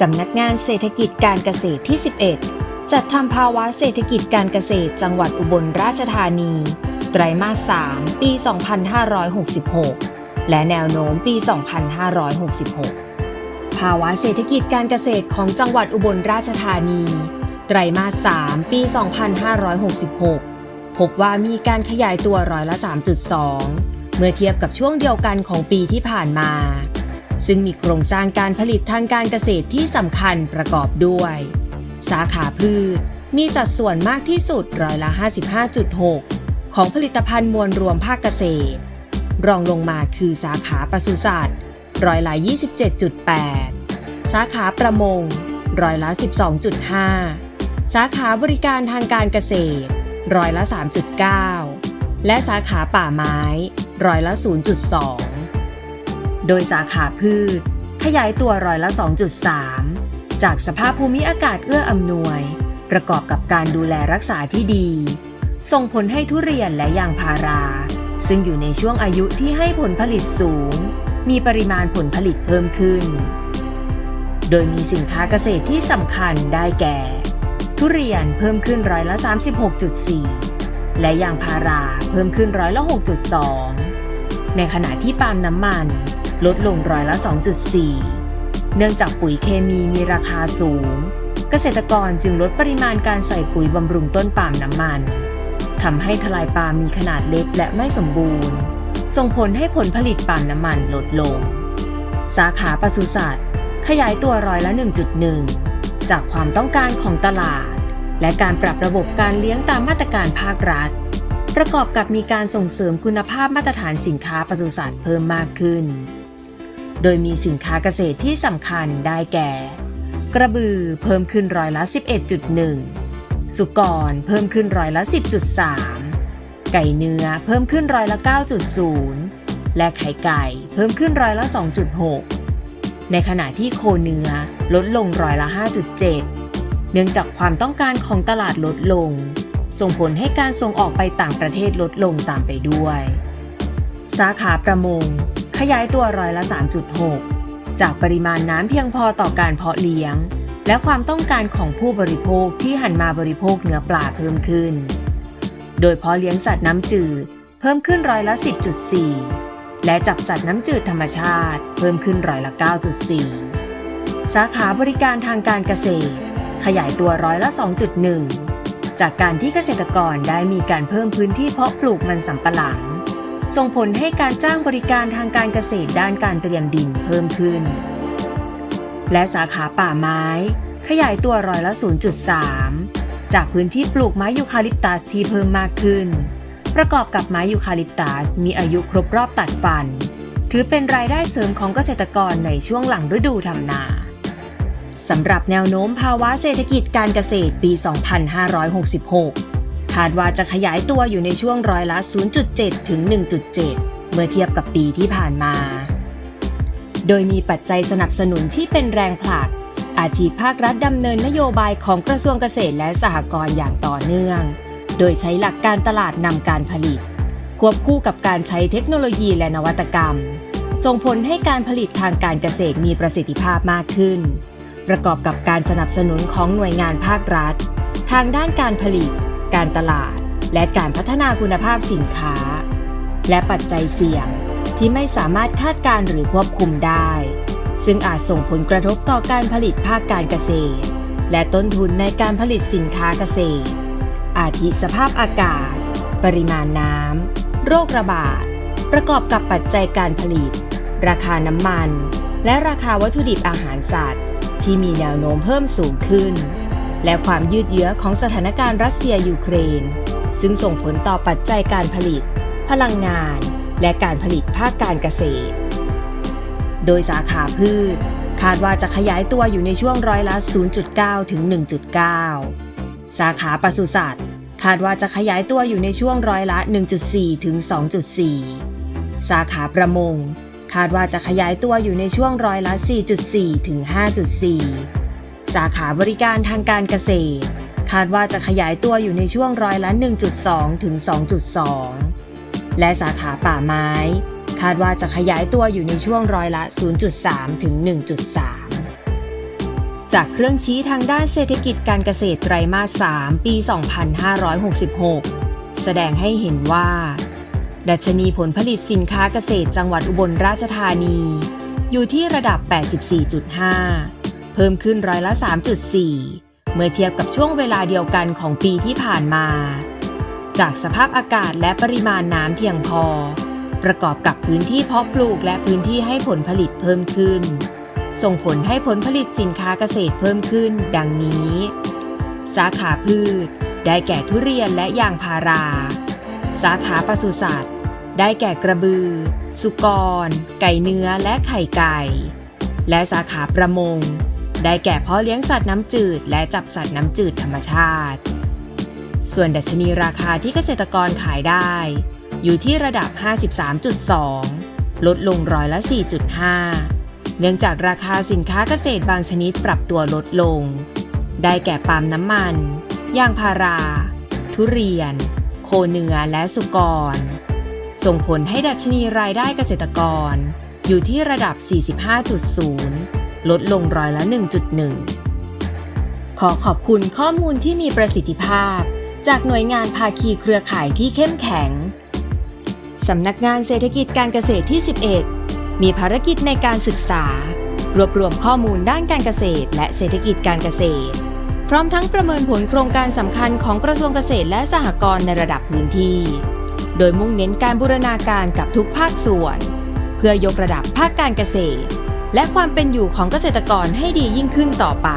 สำนักงานเศรษฐกิจการเกษตรที่ 11 จัดทำภาวะเศรษฐกิจการเกษตรจังหวัดอุบลราชธานี ไตรมาส 3 ปี 2566 และแนวโน้มปี 2566 ภาวะเศรษฐกิจการเกษตรของจังหวัดอุบลราชธานี ไตรมาส 3 ปี 2566 พบว่ามีการขยายตัวร้อยละ 3.2 เมื่อเทียบกับช่วงเดียวกันของปีที่ผ่านมา ซึ่งมีโครงสร้างการผลิตทางการเกษตรที่สำคัญประกอบด้วย สาขาพืช มีสัดส่วนมากที่สุดร้อยละ 55.6 ของผลิตภัณฑ์มวลรวมภาคเกษตร รองลงมาคือสาขาปศุสัตว์ร้อยละ 27.8 สาขาประมงร้อยละ 12.5 สาขาบริการทางการเกษตรร้อยละ 3.9 และสาขาป่าไม้ร้อยละ 0.2 โดยสาขาพืช ขยายตัวร้อยละ 2.3 จากสภาพภูมิอากาศเอื้ออำนวย ประกอบกับการดูแลรักษาที่ดี ส่งผลให้ทุเรียนและยางพารา ซึ่งอยู่ในช่วงอายุที่ให้ผลผลิตสูง มีปริมาณผลผลิตเพิ่มขึ้น โดยมีสินค้าเกษตรที่สำคัญได้แก่ ทุเรียนเพิ่มขึ้นร้อยละ 36.4 และยางพาราเพิ่มขึ้นร้อยละ 6.2 ในขณะที่ปาล์มน้ำมัน ลดลงร้อยละ 2.4 เนื่องจากปุ๋ยเคมีมีราคาสูง เกษตรกรจึงลดปริมาณการใส่ปุ๋ยบำรุงต้นปาล์มน้ำมันทำให้ทลายปาล์มมีขนาดเล็กและไม่สมบูรณ์ ส่งผลให้ผลผลิตปาล์มน้ำมันลดลง สาขาปศุสัตว์ ขยายตัวร้อยละ 1.1 จากความต้องการของตลาด และการปรับระบบการเลี้ยงตามมาตรการภาครัฐ ประกอบกับมีการส่งเสริมคุณภาพมาตรฐานสินค้าปศุสัตว์เพิ่มมากขึ้น โดยมีสินค้าเกษตรที่สำคัญได้แก่ กระบือเพิ่มขึ้นร้อยละ 11.1 สุกรเพิ่มขึ้นร้อยละ 10.3 ไก่เนื้อเพิ่มขึ้นร้อยละ 9.0 และไข่ไก่เพิ่มขึ้นร้อยละ 2.6 ในขณะที่โคเนื้อลดลงร้อยละ 5.7 เนื่องจากความต้องการของตลาดลดลง ส่งผลให้การส่งออกไปต่างประเทศลดลงตามไปด้วย สาขาประมง ขยายตัวร้อยละ 3.6 จากปริมาณน้ำเพียงพอต่อการเพาะเลี้ยง และความต้องการของผู้บริโภคที่หันมาบริโภคเนื้อปลาเพิ่มขึ้น โดยเพาะเลี้ยงสัตว์น้ำจืดเพิ่มขึ้นร้อยละ 10.4 และจับสัตว์น้ำจืดธรรมชาติ เพิ่มขึ้นร้อยละ 9.4 สาขาบริการทางการเกษตร ขยายตัวร้อยละ 2.1 จากการที่เกษตรกรได้มีการเพิ่มพื้นที่เพาะปลูกมันสำปะหลัง ส่งผลให้การจ้างบริการทางการเกษตรด้านการเตรียมดินเพิ่มขึ้น และสาขาป่าไม้ ขยายตัวร้อยละ 0.3 จากพื้นที่ปลูกไม้ยูคาลิปตัสที่เพิ่มมากขึ้น ประกอบกับไม้ยูคาลิปตัสมีอายุครบรอบตัดฟัน ถือเป็นรายได้เสริมของเกษตรกรในช่วงหลังฤดูทำนาสำหรับแนวโน้มภาวะเศรษฐกิจการเกษตรปี 2566คา ดว่าจะขยายตัวอยู่ในช่วงร้อยละ 0.7 ถึง 1.7 เมื่อเทียบกับปีที่ผ่านมา โดยมีปัจจัยสนับสนุนที่เป็นแรงผลัก อาทิภาครัฐดำเนินนโยบายของกระทรวงเกษตรและสหกรณ์อย่างต่อเนื่อง โดยใช้หลักการตลาดนำการผลิต ควบคู่กับการใช้เทคโนโลยีและนวัตกรรม ส่งผลให้การผลิตทางการเกษตรมีประสิทธิภาพมากขึ้น ประกอบกับการสนับสนุนของหน่วยงานภาครัฐ ทางด้านการผลิต การตลาด และการพัฒนาคุณภาพสินค้า และปัจจัยเสี่ยงที่ไม่สามารถคาดการณ์หรือควบคุมได้ ซึ่งอาจส่งผลกระทบต่อการผลิตภาคการเกษตร และต้นทุนในการผลิตสินค้าเกษตร อาทิสภาพอากาศ ปริมาณน้ำโรคระบาด ประกอบกับปัจจัยการผลิต ราคาน้ำมัน และราคาวัตถุดิบอาหารสัตว์ ที่มีแนวโน้มเพิ่มสูงขึ้น และความยืดเยื้อของสถานการณ์รัสเซียยูเครน ซึ่งส่งผลต่อปัจจัยการผลิต พลังงาน และการผลิตภาคการเกษตร โดยสาขาพืช คาดว่าจะขยายตัวอยู่ในช่วงร้อยละ 0.9 ถึง 1.9 สาขาปศุสัตว์ คาดว่าจะขยายตัวอยู่ในช่วงร้อยละ 1.4 ถึง 2.4 สาขาประมง คาดว่าจะขยายตัวอยู่ในช่วงร้อยละ 4.4 ถึง 5.4 สาขาบริการทางการเกษตร คาดว่าจะขยายตัวอยู่ในช่วงร้อยละ 1.2 ถึง 2.2 และสาขาป่าไม้ คาดว่าจะขยายตัวอยู่ในช่วงร้อยละ 0.3 ถึง 1.3 จากเครื่องชี้ทางด้านเศรษฐกิจการเกษตรไตรมาส 3 ปี 2566 แสดงให้เห็นว่า ดัชนีผลผลิตสินค้าเกษตรจังหวัดอุบลราชธานี อยู่ที่ระดับ 84.5 พิ่มขึ้นร้อยละ 3.4 เมื่อเทียบกับช่วงเวลาเดียวกันของปีที่ผ่านมา จากสภาพอากาศและปริมาณน้ำเพียงพอ ประกอบกับพื้นที่เพาะปลูกและพื้นที่ให้ผลผลิตเพิ่มขึ้น ส่งผลให้ผลผลิตสินค้าเกษตรเพิ่มขึ้น ดังนี้ สาขาพืช ได้แก่ทุเรียนและยางพารา สาขาปศุสัตว์ ได้แก่กระบือ สุกร ไก่เนื้อและไข่ไก่ และสาขาประมง ได้แก่เพาะเลี้ยงสัตว์น้ำจืด และจับสัตว์น้ำจืดธรรมชาติ ส่วนดัชนีราคาที่เกษตรกรขายได้ อยู่ที่ระดับ 53.2 ลดลงร้อยละ 4.5 เนื่องจากราคาสินค้าเกษตรบางชนิดปรับตัวลดลง ได้แก่ปาล์มน้ำมัน ยางพารา ทุเรียน โคเนื้อและสุกร ส่งผลให้ดัชนีรายได้เกษตรกร อยู่ที่ระดับ 45.0 ลดลงร้อยละ 1.1 ขอขอบคุณข้อมูลที่มีประสิทธิภาพ จากหน่วยงานภาคีเครือข่ายที่เข้มแข็ง สำนักงานเศรษฐกิจการเกษตรที่ 11 มีภารกิจในการศึกษา รวบรวมข้อมูลด้านการเกษตร และเศรษฐกิจการเกษตร พร้อมทั้งประเมินผลโครงการสำคัญของกระทรวงเกษตรและสหกรณ์ในระดับพื้นที่ โดยมุ่งเน้นการบูรณาการกับทุกภาคส่วน เพื่อยกระดับภาคการเกษตร และความเป็นอยู่ของเกษตรกรให้ดียิ่งขึ้นต่อไป